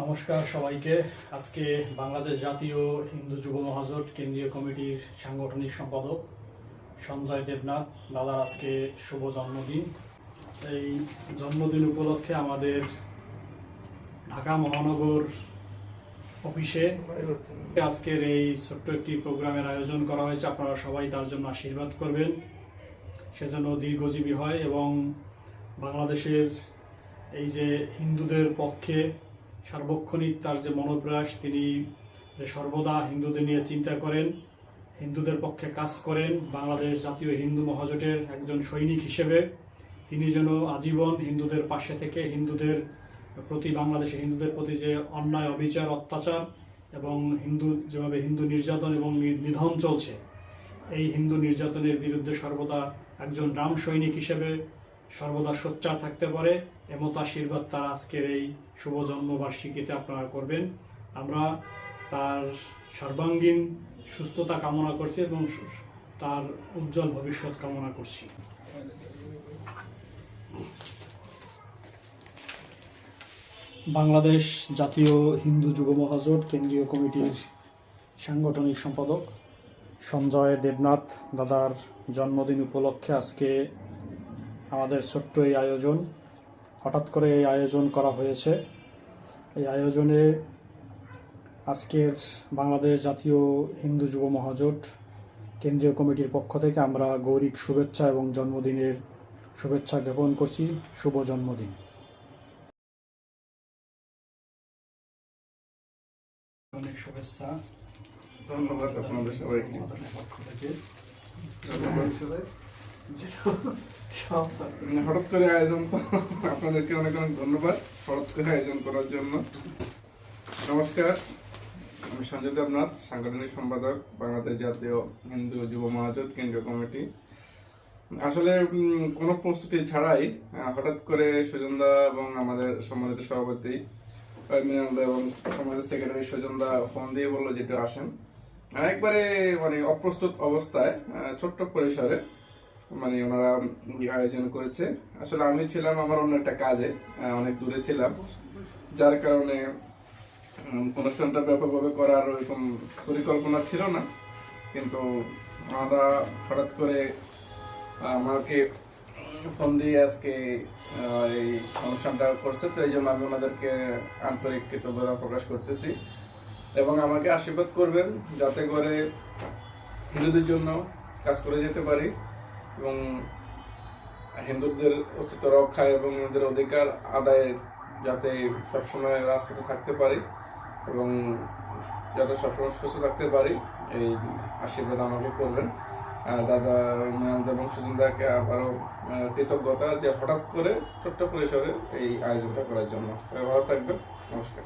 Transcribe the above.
নমস্কার সবাইকে। আজকে বাংলাদেশ জাতীয় হিন্দু যুব মহাজোট কেন্দ্রীয় কমিটির সাংগঠনিক সম্পাদক সঞ্জয় দেবনাথ, দাদার আজকে শুভ জন্মদিন। এই জন্মদিন উপলক্ষে আমাদের ঢাকা মহানগর অফিসে আজকের এই ছোট্ট একটি প্রোগ্রামের আয়োজন করা হয়েছে। আপনারা সবাই তার জন্য আশীর্বাদ করবেন। সে যেন দীর্ঘজীবী হয় এবং বাংলাদেশের এই যে হিন্দুদের পক্ষে সার্বক্ষণিক তার যে মনোপ্রয়াস, তিনি সর্বদা হিন্দুদের নিয়ে চিন্তা করেন, হিন্দুদের পক্ষে কাজ করেন, বাংলাদেশ জাতীয় হিন্দু মহাজোটের একজন সৈনিক হিসেবে, তিনি যেন আজীবন হিন্দুদের পাশে থেকে হিন্দুদের প্রতি, বাংলাদেশে হিন্দুদের প্রতি যে অন্যায়, অবিচার, অত্যাচার এবং হিন্দু, যেভাবে হিন্দু নির্যাতন এবং নিধন চলছে, এই হিন্দু নির্যাতনের বিরুদ্ধে সর্বদা একজন রাম সৈনিক হিসেবে সর্বদা সোচ্চার থাকতে পারে। এমত আশীর্বাদ তার আজকের এই শুভ জন্মবার্ষিকীতে আপনারা করবেন। আমরা তার সর্বাঙ্গীন সুস্থতা কামনা করছি এবং তার উজ্জ্বল ভবিষ্যৎ কামনা করছি। বাংলাদেশ জাতীয় হিন্দু যুব মহাজোট কেন্দ্রীয় কমিটির সাংগঠনিক সম্পাদক সঞ্জয় দেবনাথ দাদার জন্মদিন উপলক্ষে আজকে আমাদের ছোট্ট এই আয়োজন। হঠাৎ করে এই আয়োজন করা হয়েছে। এই আয়োজনে আজকের বাংলাদেশ জাতীয় হিন্দু যুব মহাজোট কেন্দ্রীয় কমিটির পক্ষ থেকে আমরা গৌরিক শুভেচ্ছা এবং জন্মদিনের শুভেচ্ছা জ্ঞাপন করছি। শুভ জন্মদিন। অনেক শুভেচ্ছা। ধন্যবাদ আপনাদের সবাইকে। পক্ষ থেকে। হঠাৎ করে আয়োজন আপনাদেরকে অনেক অনেক ধন্যবাদ হঠাৎ করে আয়োজন করার জন্য। নমস্কার, আমি সঞ্জয় দেবনাথ, সাংগঠনিক সম্পাদক, বাংলাদেশ জাতীয় হিন্দু যুব মহাজোট কেন্দ্রীয় কমিটি। আসলে কোনো প্রস্তুতি ছাড়াই হঠাৎ করে সুজনদা এবং আমাদের সম্মানিত সভাপতি মিনালদা এবং সমাজের সেক্রেটারি সুজনদা ফোন দিয়ে বলল যেটা আসেন। একবারে মানে অপ্রস্তুত অবস্থায় ছোট্ট পরিসরে মানে ওনারা আয়োজন করেছে। আসলে আমি ছিলাম আমার অন্য একটা কাজে অনেক দূরে ছিলাম। যার কারণে অনুষ্ঠানটা ব্যাপকভাবে করার ওইরকম পরিকল্পনা ছিল না। কিন্তু আমরা হঠাৎ করে আমাকে ফোন দিয়ে আজকে এই অনুষ্ঠানটা করছে। তো এই জন্য আমি ওনাদেরকে আন্তরিক কৃতজ্ঞতা প্রকাশ করতেছি এবং আমাকে আশীর্বাদ করবেন যাতে করে হিন্দুদের জন্য কাজ করে যেতে পারি। এবং হিন্দুদের অস্তিত্ব রক্ষা এবং হিন্দুদের অধিকার আদায়ে যাতে সবসময় রাজপথে থাকতে পারি এবং যাতে সবসময় সুস্থ থাকতে পারি, এই আশীর্বাদ আমাকে করবেন। দাদা এবং সুজনদাকে আবারও কৃতজ্ঞতা যে হঠাৎ করে ছোট্ট পরিসরে এই আয়োজনটা করার জন্য। ভালো থাকবেন, নমস্কার।